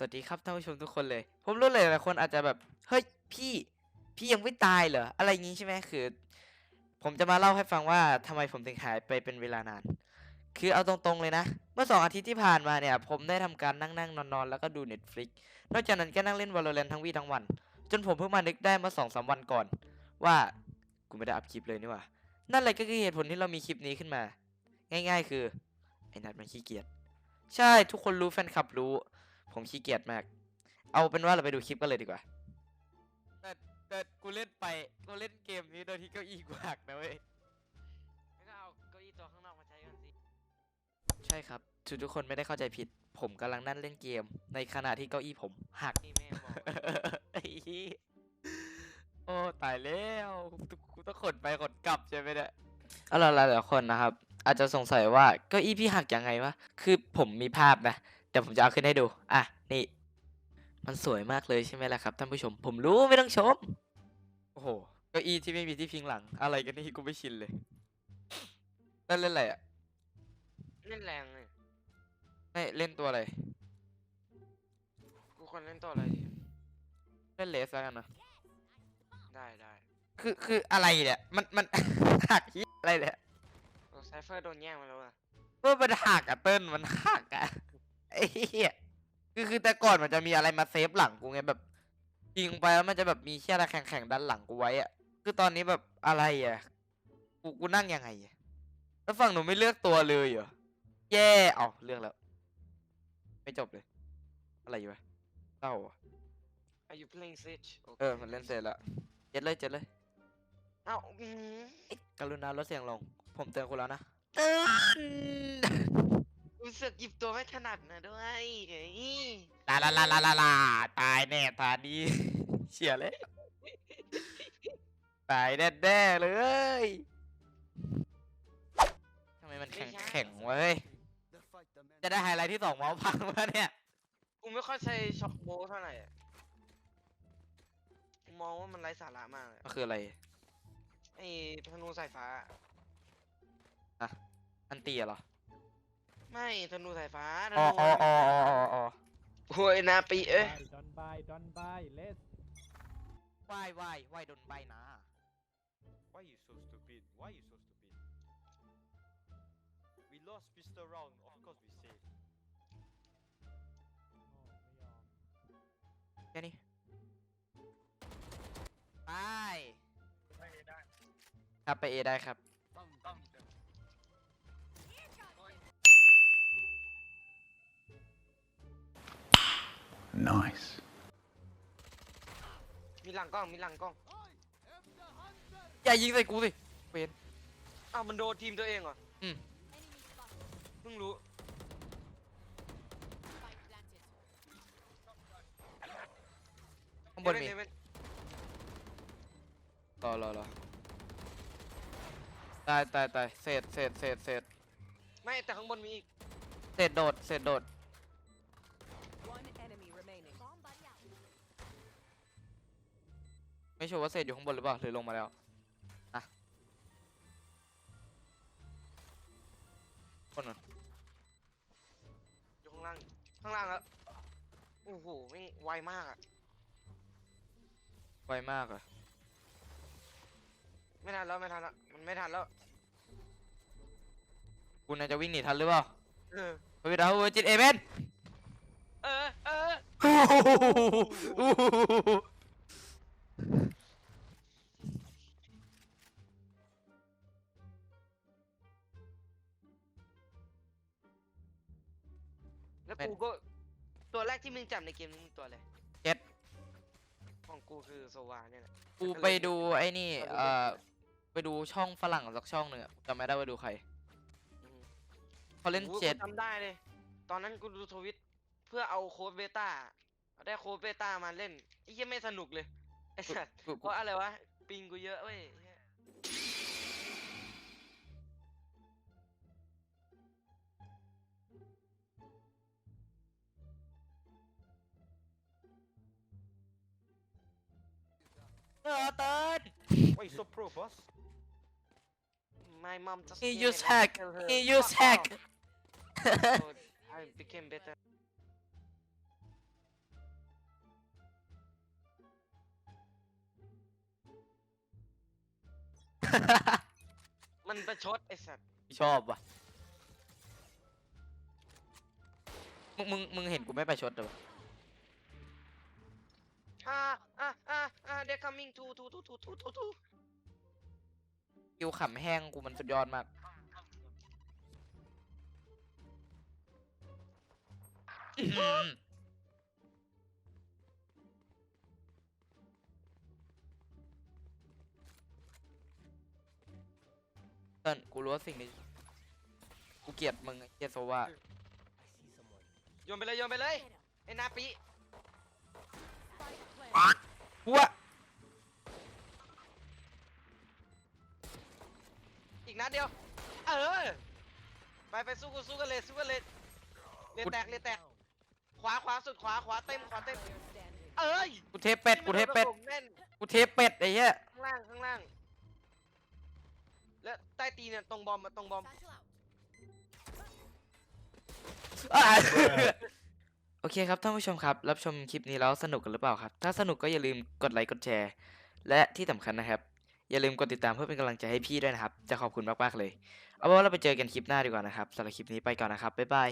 สวัสดีครับท่านผู้ชมทุกคนเลย ผมรู้เลยหลายคนอาจจะแบบ เฮ้ยพี่ พี่ยังไม่ตายเหรอ อะไรงี้ใช่ไหมคือ ผมจะมาเล่าให้ฟังว่าทำไมผมถึงหายไปเป็นเวลานาน คือเอาตรงๆเลยนะ เมื่อสองอาทิตย์ที่ผ่านมาเนี่ย ผมได้ทำการนั่งนั่งนอนนอนๆ แล้วก็ดู Netflix นอกจากนั้นก็นั่งเล่น Valorant ทั้งวี่ทั้งวัน จนผมเพิ่งมานึกได้เมื่อสองสามวันก่อน ว่ากูไม่ได้อัพคลิปเลยนี่ว่า นั่นแหละก็คือเหตุผลที่เรามีคลิปนี้ขึ้นมา ง่าย ๆ คือไอ้นัดมันขี้เกียจ ใช่ทุกคนรู้แฟนคลับรู้ ผมขี้เกียจมาก เอาเป็นว่าเราไปดูคลิปกันเลยดีกว่า แต่แต่กูเล่นไปกูเล่นเกมนี้โดยที่เก้าอี้กูหักนะเว้ยไม่ก็เอาเก้าอี้ตัวข้างนอกมาใช้กันสิใช่ครับทุกทุกคนไม่ได้เข้าใจผิด ผมกำลังนั่งเล่นเกม ในขณะที่เก้าอี้ผมหักนี่แม่งบอกไอ้เหี้ยโอ้ตายแล้วกูต้องขนไปขนกลับใช่ไหมเนี่ยเอาล่ะหลายๆคนนะครับ อาจจะสงสัยว่าเก้าอี้พี่หักยังไงวะคือผมมีภาพนะ เดี๋ยวผมจะเอาขึ้นให้ดู อะ นี่ มันสวยมากเลยใช่ไหมล่ะครับท่านผู้ชม ผมรู้ไม่ต้องชม โอ้โห เก้าอี้ที่ไม่มีที่พิงหลัง อะไรกันนี่กูไม่ชินเลยเล่นเล่นอะไรอะ เล่นแรงเลยไม่เล่นตัวอะไร กูควรเล่นตัวอะไรดีเล่นเลสแล้วกันนะ ได้ได้คือคืออะไรเนี่ย มันมัน หักเหี้ยอะไรเนี่ยโอ้ไซเฟอร์โดนแย่งมาแล้วอะเมื่อมันหักอะเติ้ลมันหักอะ ไอ้เหี้ยคือคือแต่ก่อนมันจะมีอะไรมาเซฟหลังกูไงแบบยิงไปแล้วมันจะแบบมีเชี่ยอะไรแข็งๆด้านหลังกูไว้อะคือตอนนี้แบบอะไรอะกูกูนั่งยังไงอะแล้วฝั่งหนูไม่เลือกตัวเลยเหรอแย่เอาเลือกแล้ว ไม่จบเลย อะไรอยู่วะเศร้าอะ Are you playing Siege โคเออ มันเล่นเสร็จแล้วเจ็ดเลยเจ็ดเลยเอ้าอืมกรุณาลดเสียงลง ผมเตือนคุณแล้วนะเตือน รู้สึกหยิบตัวไม่ถนัดนะด้วยเฮ้ยลาลาลาลาลาลาตายแน่ตาดี เฉียเลย ตายแน่แน่ๆเลยทำไมมันแข็งแข็งๆวะเฮ้ย จะได้ไฮไลท์ที่สองเมาส์พังวะเนี่ย กูไม่ค่อยใช้ช็อคโบเท่าไหร่อะกูมองว่ามันไร้สาระมากเลยมันคืออะไร ไอ้ธนูสายฟ้า อันตีเหรอ ไม่ธนูสายฟ้าธอ๋อนูอ๋ออ๋ออ๋ออ๋ออ๋อโอ้ยนาปีเอ้ย Don't buy, don't buy, let's ว่ายว่ายว่ายโดนใบนะ Why you so stupid? Why you so stupid? We lost pistol round. Of course we saved. แค่นี้ไปครับไปเอได้ครับ Nice. มีหลังกล้อง มีหลังกล้อง อย่ายิงใส่กูสิเวนอ้าวมันโดนทีมตัวเองเหรอ อืมเพิ่งรู้ ข้างบนมีเฮเว่นรอรอรอตายตายตายเศษเศษเศษเศษไม่แต่ข้างบนมีอีก เศษโดดเศษโดด ไม่ชัวร์ว่าเศษอยู่ข้างบนหรือเปล่าหรือลงมาแล้วอะคนน่ะอยู่ข้างล่าง ข้างล่างแล้วโอ้โหไม่งไวมากอะไวมากอะไม่ทันแล้วไม่ทันแล้วมันไม่ทันแล้วคุณน่าจะวิ่งหนีทันหรือเปล่าเออพระวิดาเวอร์จิตเอเมน เออเออแล้ว ตัวแรกที่มึงจับในเกมนี้มึงตัวอะไรเจ็ด ของกูคือโซวาเนี่ยแหละ กูไปดูไอ้นี่เอ่อไปดูช่องฝรั่งสักช่องหนึ่งอะจำไม่ได้ว่าดูใครอืมเขาเล่นโอ้โหเจ็ดกูจำได้เลย ตอนนั้นกูดูทวิตเพื่อเอาโค้ดเบต้าเอาได้โค้ดเบต้ามาเล่นไอ้เหี้ยไม่สนุกเลยไอ้สัสกูเพราะอะไรวะ ปิงกูเยอะเว้ย Why you so pro, boss? My mom just. He came use and I hack. tell her, He use "Fuck hack. off." So I became better. Hack มันประชดไอ้สัตว์ชอบว่ะมึงมึงมึงเห็นกูไม่ประชดเลยวะ อ่า they're coming to to to to to to to คิวขำแห้งกูมันสุดยอดมากอื้อหือเอิ้นกูรู้ว่าสิ่งนี้ กูเกลียดมึงไอ้เกลียดโซว่าโยนไปเลยโยนไปเลยไอ้นาปีกู ดเดียว เออ ไปไปสู้กันสู้กันเลยสู้กันเลยเรียนแตกเรียนแตก ขวาขวาสุดขวาขวาเต็มขวาเต็ม Player standing. เอ้ยกูเทปเป็ดกูเทปเป็ดแน่นกูเทปเป็ดไอ้เหี้ยข้างล่างข้างล่าง แล้วใต้ตีนเนี่ยตรงบอมมาตรงบอมอะโอเคครับท่านผู้ชมครับ รับชมคลิปนี้แล้วสนุกกันหรือเปล่าครับ ถ้าสนุกก็อย่าลืมกดไลค์กดแชร์ และที่สำคัญนะครับ อย่าลืมกดติดตามเพื่อเป็นกำลังใจให้พี่ด้วยนะครับ จะขอบคุณมากๆเลย เอาเป็นว่าเราไปเจอกันคลิปหน้าดีกว่านะครับสำหรับคลิปนี้ไปก่อนนะครับบ๊ายบาย